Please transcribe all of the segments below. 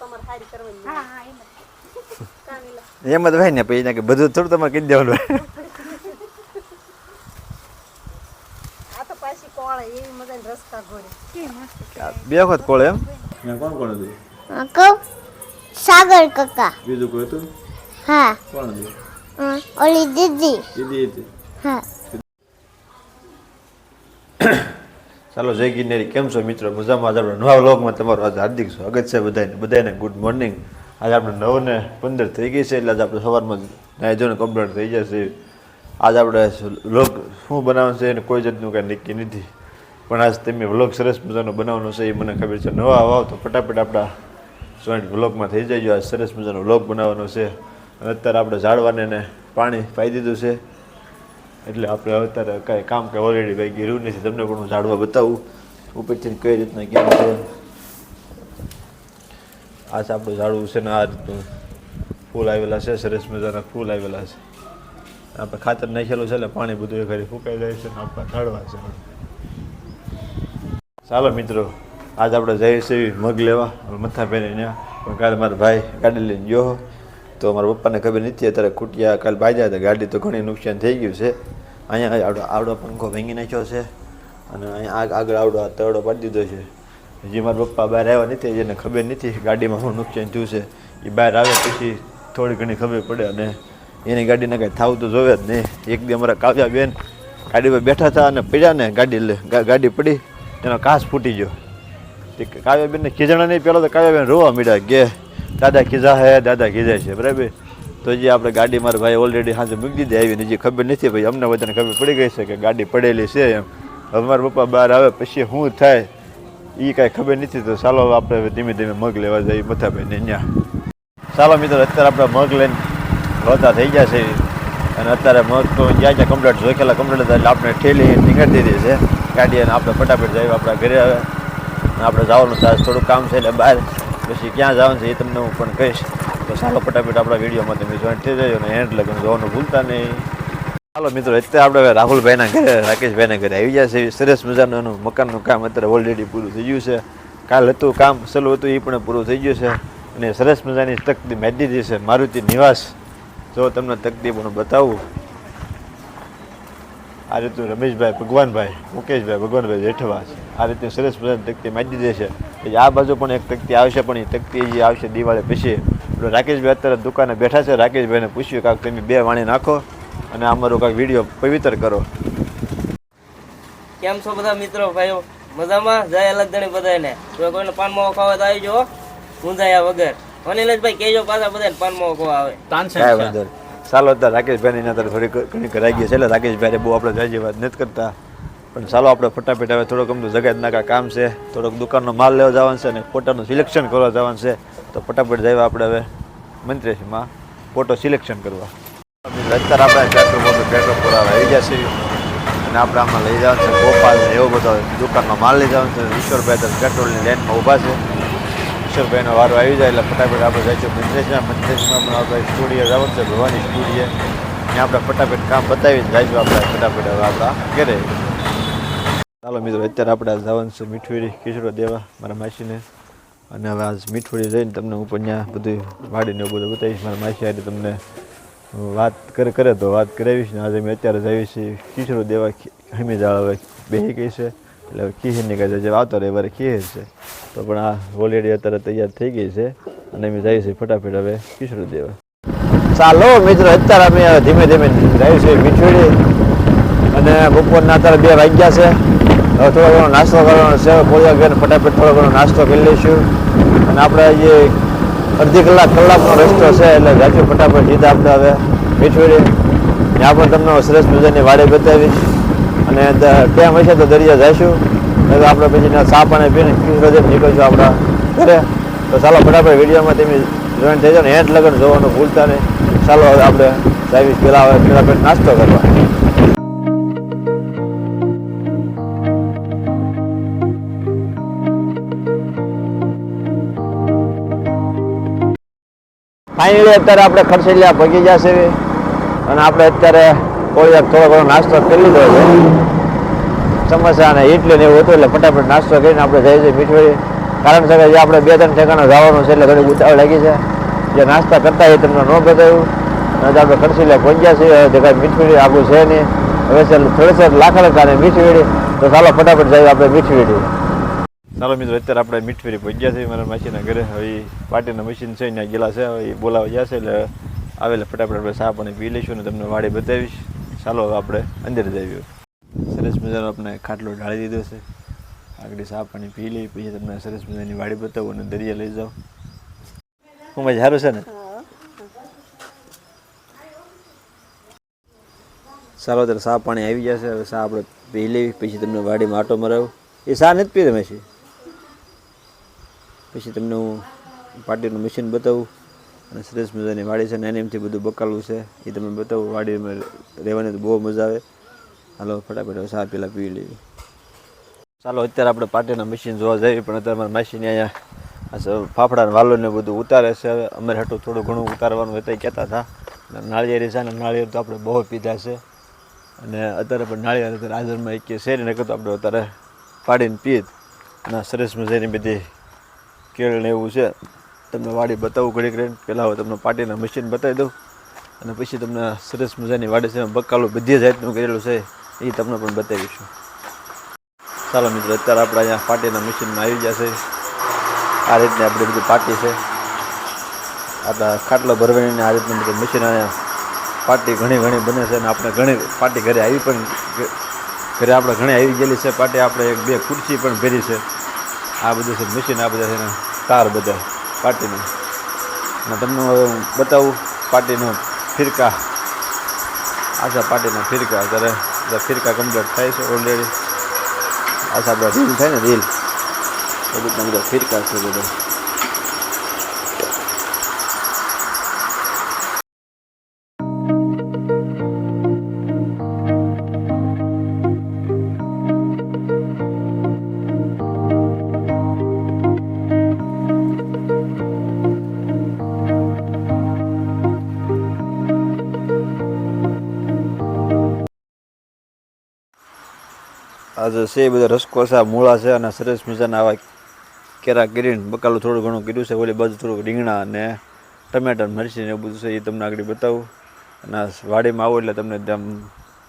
તમારે હારી કરવાની હા હા એમ જ. કાની એમ જ હોય ને પછી કે બધું થોડું તમારે કહી દેવાનું આ તો પાછી કોળે એવી મજાની રસ્તા ઘોડે. કેવી મસ્ત આ બે વખત કોળે એમ? કોણ કોણ હતું? સાગર કાકા. બીજું કોઈ હતું? હા. કોણ હતું? ઓલી દીદી. દીદી હતી. હા. ચાલો જય ગિરનેરી. કેમ છો મિત્રો? મજામાં આજે આપણે નવા વ્લોગમાં તમારું આજે હાર્દિક સ્વાગત છે બધાને. બધાને ગુડ મોર્નિંગ આજે આપણે નવ ને પંદર થઈ ગઈ છે એટલે આજે આપણે સવારમાં નાહી ધોઈને કમ્પ્લીટ થઈ જશે. આજે આપણે વ્લોગ શું બનાવવાનું છે એને કોઈ જાતનું કાંઈ નક્કી નથી. પણ આજ તમે વ્લોગ સરસ મજાનો બનાવવાનો છે એ મને ખબર છે. નવા આવો તો ફટાફટ આપણા જોઈન્ટ વ્લોગમાં થઈ જાય આજ સરસ મજાનો વ્લોગ બનાવવાનો છે. અને અત્યારે આપણે ઝાડવાને પાણી પાઈ દીધું છે. એટલે આપણે અત્યારે કાંઈ કામ કે ઓલરેડી ભાઈ ગીરું નથી. તમને પણ હું ઝાડવા બતાવું ઉપરથી કઈ રીતના કેમ છે? આ આપણું ઝાડવું છે ને આ રીતનું ફૂલ આવેલા છે, સરસ મજાના ફૂલ આવેલા છે. આપણે ખાતર નાખેલું છે એટલે પાણી બધું ઘરે ફૂંકાઈ જાય છે ને આપણા ઝાડવા છે. ચાલો મિત્રો, આજ આપણે જઈએ છીએ મગ લેવા. મથા પહેરીને પણ કાલે મારા ભાઈ ગાડી લઈને ગયો. તો મારા પપ્પાને ખબર નથી, અત્યારે ખૂટ્યા કાલ બાજ્યા હતા, ગાડી તો ઘણી નુકસાન થઈ ગયું છે. અહીંયા આવડો આવડો પંખો ભાંગી નાખ્યો છે અને અહીંયા આગ- આગળ આવડો આ તરડો પાડી દીધો છે. હજી મારા પપ્પા બહાર આવ્યા નથી જેને ખબર નથી ગાડીમાં શું નુકસાન થયું છે. એ બહાર આવે પછી થોડી ઘણી ખબર પડે અને એની ગાડીને કાંઈ થાવું તો જોવે જ નહીં. એક દી અમારા કાવ્યા બેન ગાડી પર બેઠા હતા અને પડ્યા ને ગાડી ગાડી પડી, તેનો કાચ ફૂટી ગયો. તે કાવ્યાબેનને ખીજાણા નહીં પહેલાં તો કાવ્યાબેન રોવા મળ્યા કે દાદા કીધા હે દાદા કીધા છે, બરાબર? તો જે આપણે ગાડી મારા ભાઈ ઓલરેડી સાંજે મૂકી દીધી આવીને જે ખબર નથી ભાઈ અમને બધાને ખબર પડી ગઈ છે કે ગાડી પડેલી છે એમ. હવે મારા પપ્પા બહાર આવે, પછી શું થાય એ કાંઈ ખબર નથી, તો ચાલો આપણે ધીમે ધીમે મગ લેવા જઈએ, મથાભાઈને અહીંયા ચાલો મિત્રો, અત્યારે આપણે મગ લઈને રોતા થઈ ગયા છે. અને અત્યારે મગ તો જ્યાં જ્યાં કમ્પ્લેટ જોખેલા કમ્પ્લેટ હતા, એટલે આપણે ઠેલી નીકળી દીધી છે. ગાડી અને આપણે ફટાફટ જઈએ, આપણા ઘરે આવે. અને આપણે જવાનું થાય થોડું કામ છે, એટલે બહાર પછી ક્યાં જવાનું છે એ તમને હું પણ કહીશ. તો ચાલો ફટાફટ આપણા વિડીયોમાં તમે જોઈન્ટ થઈ જાય અને એન્ડ લગ્ન જોવાનું ભૂલતા નહીં. ચાલો મિત્રો, અત્યારે આપણે રાહુલભાઈના ઘરે, રાકેશભાઈના ઘરે આવી ગયા છે સરસ મજાનું મકાનનું કામ અત્યારે ઓલરેડી પૂરું થઈ ગયું છે. કાલ હતું કામ, સલું હતું એ પણ પૂરું થઈ ગયું છે. અને સરસ મજાની તકતી મેદી દીધી છે, મારુતિ નિવાસ. જો તમને તકતી પણ બતાવું. આ રીતનું રમેશભાઈ, ભગવાનભાઈ, મુકેશભાઈ, ભગવાનભાઈ જેઠવા આ રીતે સરસ મજાની તકતી મારી દે છે. આ બાજુ પણ એક તકતી આવશે પણ એ તકતી જે આવશે દિવાળી પછી. રાકેશભાઈ અત્યારે દુકાને બેઠા છે. રાકેશભાઈને પૂછ્યું કાંક તમે બે વાણી નાખો અને અમારો કાંક વીડિયો પવિત્ર કરો. કેમ છો બધા મિત્રો ભાઈઓ? મજામાં? જય અલગધણી બધાને જો કોઈને પાન માવો ખાવા તો આવી જો મુંજાયા વગર. અનિલેશભાઈ કહેજો પાછા બધાને પાન માવો ખાવા આવે. ચાલો અત્યારે રાકેશભાઈની અંદર થોડી ઘણી કરાઈ ગઈ છે. એટલે રાકેશભાઈ બહુ આપણે જાજી વાત નથી કરતા. પણ ચાલો આપણે ફટાફટ હવે થોડોક અમને જગ્યા નાકા કામ છે. થોડોક દુકાનનો માલ લેવા જવાનું છે અને ફોટાનું સિલેક્શન કરવા જવાનું છે. તો ફટાફટ જઈએ આપણે હવે મંત્રેશમાં ફોટો સિલેક્શન કરવા. અત્યારે આપણે પેટ્રોલ પંપ પેટ્રોલ પુરાવા આવી ગયા છીએ. અને આપણે આમાં લઈ જવાનું છે ગોપાલ એવો બધો દુકાનનો માલ લઈ જવાનું છે. ઈશ્વરભાઈ તો પેટ્રોલની લેનમાં ઊભા છે. ઈશ્વરભાઈનો વારો આવી જાય એટલે ફટાફટ આપણે જઈશું મંત્રેશમાં મંત્રેશમાં પણ આપણે સ્ટુડિયો જવાનું છે, ભવાની સ્ટુડિયો ત્યાં આપણે ફટાફટ કામ બતાવીને જઈશું આપણે ફટાફટ હવે આપણા ઘરે. ચાલો મિત્રો, અત્યારે આપણે આ જવાનું છે મીઠુડી દેવા, મારા માસીને. અને હવે આજ મીઠુડી જઈને તમને હું પણ ત્યાં બધું વાડીને બધું બતાવીશ. મારા માસી આજે તમને વાત કરે કરે તો વાત કરાવીશ. ને આજે મેં અત્યારે જઈએ છીએ ખીચડો દેવા હમી જાળ હવે બેસી ગઈ છે. એટલે ખીચડની કાંઈ જે આવતો રહે વારે ખીર છે. તો પણ આ ઓલરેડી અત્યારે તૈયાર થઈ ગઈ છે અને અમે જઈએ છીએ ફટાફટ હવે ખીચડો દેવા. ચાલો મિત્રો, અત્યારે અમે ધીમે ધીમે જઈએ છીએ મીઠોડી અને બપોરના અત્યારે બે વાગ્યા છે. થોડો ઘણો નાસ્તો કરવાનો છે. કોઈ ઘેર ફટાફટ થોડો ઘણો નાસ્તો કરી લઈશું. અને આપણે જે અડધી કલાક કલાકનો રસ્તો છે, એટલે જાશું ફટાફટ સીધા આપણે હવે મીઠવેડી ત્યાં પણ તમને સરસ મજાની વાડે બતાવીશ. અને ટેમ હશે તો દરિયા જઈશું એટલે આપણે પછી ચા પાણી પીને ખીચડો જેમ નીકળશું આપણા ઘરે. તો ચાલો ફટાફટ વિડીયોમાં તમે જોઈન થઈ જાઓ ને હેઠ લગન જોવાનું ભૂલતા નહીં. ચાલો હવે આપણે જાવીશ. પહેલાં ફટાફટ નાસ્તો કરવા. ફાઇનલી અત્યારે આપણે ખરસેલિયા ભગી છે અને આપણે અત્યારે કોઈ થોડો ઘણો નાસ્તો કરી લીધો છે. સમોસા અને ઇડલી ને એવું હતું એટલે ફટાફટ નાસ્તો કરીને આપણે જઈએ છીએ મીઠવાડી કારણ કે જે આપણે બે ત્રણ ઠેકાણા જવાનું છે એટલે ઘણી ઉતાવળ લાગી છે. જે નાસ્તા કરતા હોય તમને ન બતાવ્યું. અને આપણે ખર્ચીલે પહોંચ્યા છીએ. હવે જે કાંઈ આપણું છે નહીં. હવે થોડી લાખડકા અને મીઠવીડી તો ચાલો ફટાફટ જઈએ આપણે મીઠવીડી ચાલો મિત્રો, અત્યારે આપણે મીઠવીડી પહોંચ્યા છીએ મારા માસીના ઘરે. હવે પાટીના મશીન છે ત્યાં ગયેલા છે. હવે બોલાવા જશે એટલે આવેલા ફટાફટ આપણે ચા પાણી પી લઈશું અને તમને વાડી બતાવીશ. ચાલો હવે આપણે અંદર જઈએ સરસ મજાનો આપણે ખાટલો ઢાળી દીધો છે. આગળ ચા પાણી પી લઈ પછી તમને સરસ મજાની વાડી બતાવું અને દરિયા લઈ જાઓ. હું મજા સારું છે ને? ચાલો ત્યારે ચા પાણી આવી જશે. હવે ચા આપણે પી લેવી પછી તમને વાડીમાં આટો મરાવું. એ ચા નથી પી તમે પછી તમને હું પાર્ટીનું મશીન બતાવું અને સરસ મજાની વાડી છે ને એમથી બધું બકાલું છે. એ તમને બતાવું, વાડીમાં રહેવાની તો બહુ મજા આવે. હાલો, ફટાફટ ચા પેલા પી લેવી ચાલો, અત્યારે આપણે પાટીના મશીન જોવા જઈએ, પણ અત્યારે મારા મશીન અહીંયા આ સ- ફાફડા વાલોને બધું ઉતારે છે. હવે અમારે હાટું થોડું ઘણું ઉતારવાનું હતા કહેતા હતા. નાળિયેરી છે ને, નાળિયેર તો આપણે બહુ પીધા છે. અને અત્યારે પણ નાળિયેર અત્યારે હાજરમાં એક ને નકર તો આપણે અત્યારે પાડીને પીત અને સરસ મજાની બધી કેળ ને એવું છે. તમને વાડી બતાવું ઘડીક રહીને. પહેલાં હવે તમને પાટીના મશીન બતાવી દઉં. અને પછી તમને સરસ મજાની વાડી છે. બકાલો બધી જાતનું કરેલું છે. એ તમને પણ બતાવીશું. ચાલો મિત્રો, અત્યારે આપણે અહીંયા પાટીના મશીનમાં આવી ગયા છે. આ રીતની આપણી બધી પાટી છે. આપણા ખાટલો ભરવાની આ રીતનું બધું મશીન અહીંયા પાટી ઘણી ઘણી બને છે. અને આપણે ઘણી પાટી ઘરે આવી પણ ઘરે આપણે ઘણી આવી ગયેલી છે. પાટી આપણે એક બે ખુરશી પણ ભેરી છે. આ બધું છે મશીન આ બધા છે તાર બધા પાટીના. અને તમને હવે હું બતાવું પાટીનો ફિરકા. આશા પાટીના ફિરકા બધા ફિરકા કમ્પ્લીટ થાય છે ઓલરેડી આશા બધા રીલ થાય ને રીલ એ રીતના બધા ફિરકા છે બધા. આજે છે બધા રસકોસા, મૂળા છે અને સરસ મજાના આવા કેરા કરીને બકાલું થોડું ઘણું કર્યું છે, ઓલી બાજુ થોડુંક રીંગણા અને ટમેટા મરચી ને બધું છે, એ તમને આગળ બતાવું. અને વાડીમાં આવો એટલે તમને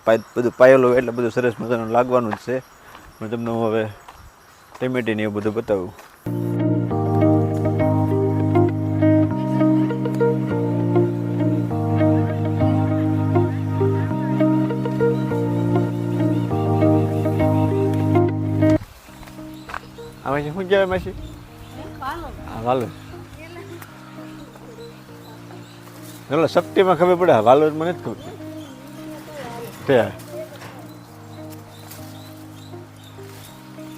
પાય, બધું પાયેલું હોય એટલે બધું સરસ મજાનું લાગવાનું જ છે. હું તમને હવે ટમેટીને એવું બધું બતાવું. આમાં શું કહેવાય માસી? હા વાલો ચલો સપ્ટીમાં ખબર પડે વાલો મને જ ખબર. છે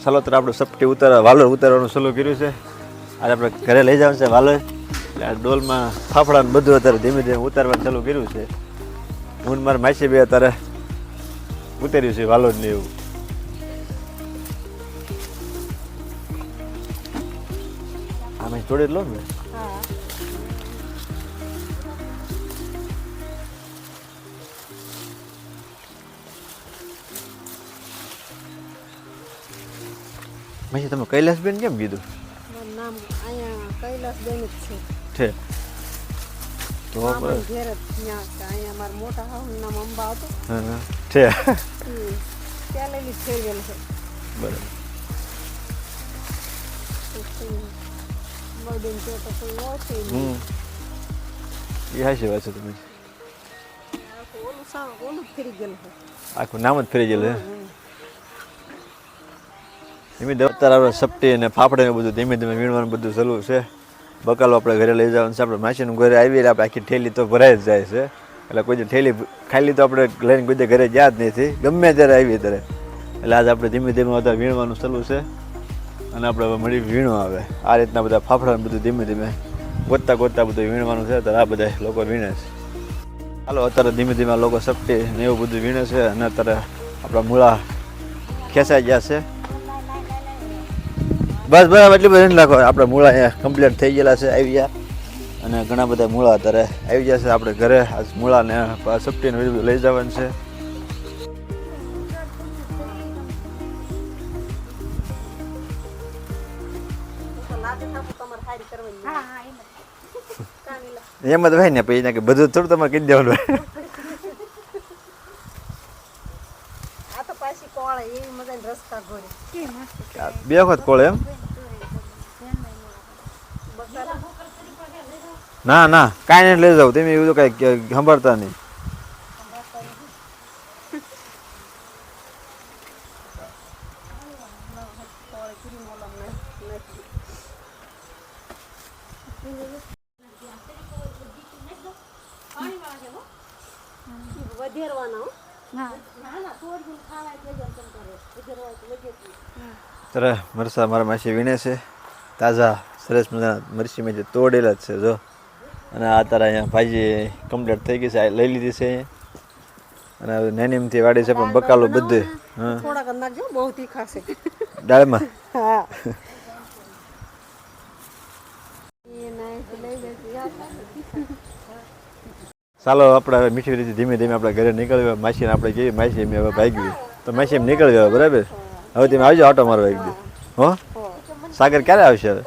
ચાલો તો આપણે સપટી ઉતારવા, વાલોર ઉતારવાનું ચાલુ કર્યું છે. આજે આપણે ઘરે લઈ જવાનું છે વાલોર. એટલે આ ડોલમાં ફાફડા બધું અત્યારે ધીમે ધીમે ઉતારવાનું ચાલુ કર્યું છે. હું મારા માસી બે અત્યારે ઉતાર્યું છે વાલોર ને એવું. આમાં જોડે લો ને. હા. પછી તમે કૈલાસબેન કેમ કીધું? નામ અહીંયા કૈલાસ બેન જ છે. તો ઘેર જ અહીંયા મારા મોટા હાવનું નામ અંબા હતો. છે. ત્યાં લઈને ફેરવેલ છે. બરાબર. પછી અંબાબેન તો છે તમે આખું નામ જ ફરી ગયેલું ધીમે ધીમે અત્યારે આપણે સપટી અને ફાફડે બધું, ધીમે ધીમે વીણવાનું બધું ચાલુ છે. બકાલો આપણે ઘરે લઈ જવાનું છે, આપણે માસીનું ઘરે આવી એટલે આપણે આખી ઠેલી તો ભરાઈ જ જાય છે. એટલે કોઈ ઠેલી ખાલી તો આપણે લઈને કોઈ ઘરે ગયા જ નથી. ગમે ત્યારે આવીએ ત્યારે. એટલે આજે આપણે ધીમે ધીમે અત્યારે વીણવાનું ચાલુ છે. અને આપણે હવે મળી વીણો આવે. આ રીતના બધા ફાફડા બધું ધીમે ધીમે ગોતતા ગોતતા બધું વીણવાનું છે. ત્યારે આ બધા લોકો વીણે છે. હાલો, અત્યારે ધીમે ધીમે લોકો શક્તિ ને એવું બધું વીણે છે અને અત્યારે આપણા મૂળા ખેંચાઈ ગયા છે. બસ બરાબર એટલી બધી લાખો આપણા મૂળા અહીંયા કમ્પ્લીટ થઈ ગયેલા છે, આવી ગયા. અને ઘણા બધા મૂળા અત્યારે આવી ગયા છે. આપણે ઘરે આ મૂળાને બધું લઈ જવાનું છે. એમ જ ભાઈ ને પછી એને કે બધું થોડું તમારે કહી દેવાનું. બે વખત કોળે એમ? ના ના કાંઈ નહીં લઈ જાવ તમે એવું તો કાંઈ સંભાળતા નહીં. ત્યારે મરસા મારા માસી વીણે છે. તાજા સરસ મજાના મરસી મેં જે તોડેલા જ છે જો. અને આ તારા અહીંયા ભાજી કમ્પ્લીટ થઈ ગઈ છે. આ લઈ લીધી છે. અને હવે નાની એમથી વાડી છે પણ બકાલો બધું. હા. થોડાક જ નાખજો બહુ તીખા છે. દાળમાં? હા. ચાલો આપણે હવે મીઠી રીતે ધીમે ધીમે આપણે ઘરે નીકળ્યા માસીને આપણે કહીએ, માસી એમ હવે ભાગી તો માસી એમ નીકળી ગયા બરાબર? હવે તમે આવજો, આટો મારવા એક દી. હો? સાગર ક્યારે આવશે હવે?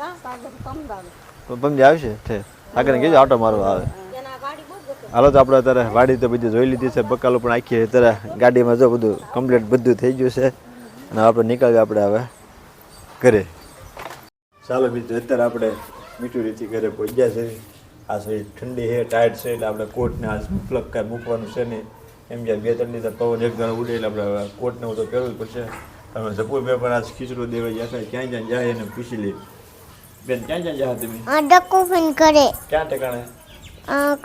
પમજી આવશે? છે સાગરને કહેજો, આટો મારવા આવે. હાલો તો આપણે અત્યારે વાડી તો બધી જોઈ લીધી છે, બકાલો પણ આખી અત્યારે ગાડીમાં જો બધું કમ્પ્લીટ બધું થઈ ગયું છે. અને આપણે નીકળ્યા આપણે હવે ઘરે. ચાલો બીજું, અત્યારે આપણે મીઠું રીતે ઘરે પહોંચ્યા છે. આ છે ઠંડી છે ટાઈટ છે એટલે આપણે કોટને આ પ્લગ કાંઈ મૂકવાનું છે નહીં. એમ જ્યારે બે ત્રણ લીટર પવન એક ધારો ઉડે એટલે આપણે કોટને હું તો પહેરવું જ પડશે. તમે જપુરભાઈ પણ આ ખીચડું દેવા જાય ક્યાં ક્યાં જાય એને પૂછી લે. બેન ક્યાં ક્યાં જાય તમે? આ ડક્કુ ફીન કરે. ક્યાં ઠેકાણે? આ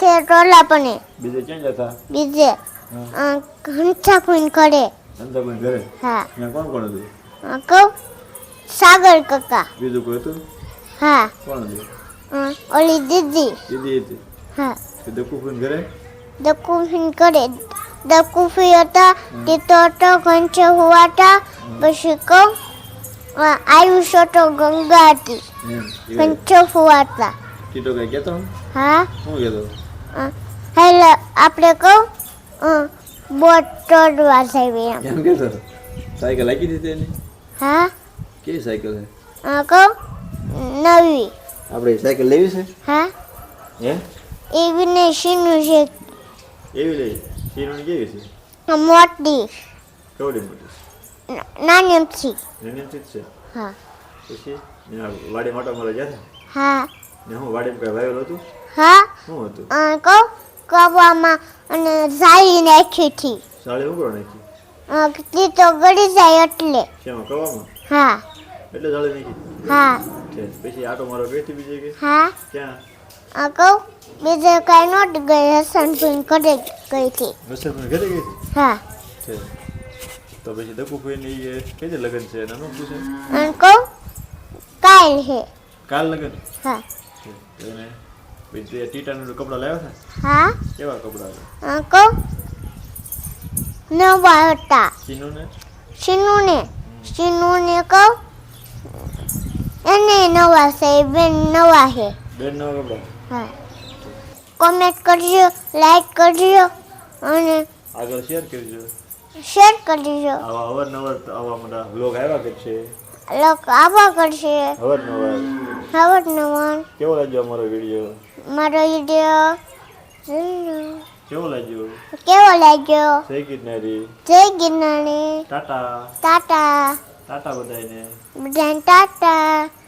કે ટોલા પણ. બીજે ક્યાં જતા? બીજે. આ ઘંટા ફોન કરે. ધંધાભાઈ કરે? હા. ત્યાં કોણ કોણ હતું? આ કહું સાગર કાકા. બીજું કોઈ હતું? હા. કોણ હતું? ઓલી દીદી દીદી હતી હા કે દકુફન ઘરે ડક્કુ ફીન કરે ડક્કુ ફી હતા તે તો હતો ઘંટે હુવાતા પછી કહું આ આયુષ હતો ગંગા હતી એમ ઘંટે ફુવાતા કીધો કઈ કહેતો હા શું કહેતો આ હેલો આપણે કહું અ, બોટ તોડવા જઈએ એમ કેમ કહેતો સાયકલ લાગી દીધી એની હા કેવી સાયકલ છે આ કહું નવી આપણે સાયકલ લેવી છે? હા. હે? એવી ને શીનું છે. એવી લઈ શીનું કેવી છે? મોટી. કેવડી મોટી? નાની અમથી નાની અમથી છે? હા. પછી? ને વાડી માટો મળે ગયા હા. ને હું વાડી કઈ વાવેલું હતું હા. શું હતું? કહું? કવામાં અને ઝાળી નાખી હતી. ઝાળી હું કરો નાખી? તે તો ગળી જાય એટલે. શેમાં કવામાં? હા. એટલે ઝાળી નાખી? હા. પછી આટો મારો ગઈ બીજે કે? હા? ક્યાં? આ કહું? બીજે કાંઈ નહોત ગઈ હસન ફીન કરે ગઈ હતી. પણ ઘરે ગઈ હતી? હા. છે. તો પછી દકુભાઈ એ કેજે લગન છે? એના નું પૂછે અંકો કાલ હે. કાલ લગન? હા. એને પછી ટીટાનું કપડાં લાવ્યા હતા? હા? કેવા કપડા કહું? નવા હતા. ચીનું ને શીનુને શીનુને કહું? એને નવા છે બેન નવા છે. બેન નવા કપડાં હા. કોમેન્ટ કરજો લાઈક કરજો અને આગળ શેર કરજો. શેર કરજો. આવા અવારનવાર આવા બધા લોગ આવ્યા કરશે. લોક આવા કરશે. અવારનવાર. હવર નવા કેવો લાગ્યો અમારો વિડિયો મારો વીડિયો કેવો લાગ્યો? કેવો લાગ્યો? જય ગિરનારી. જય ગિરનારી. ટાટા. ટાટા. ટાટા બધાને બધાને ટાટા.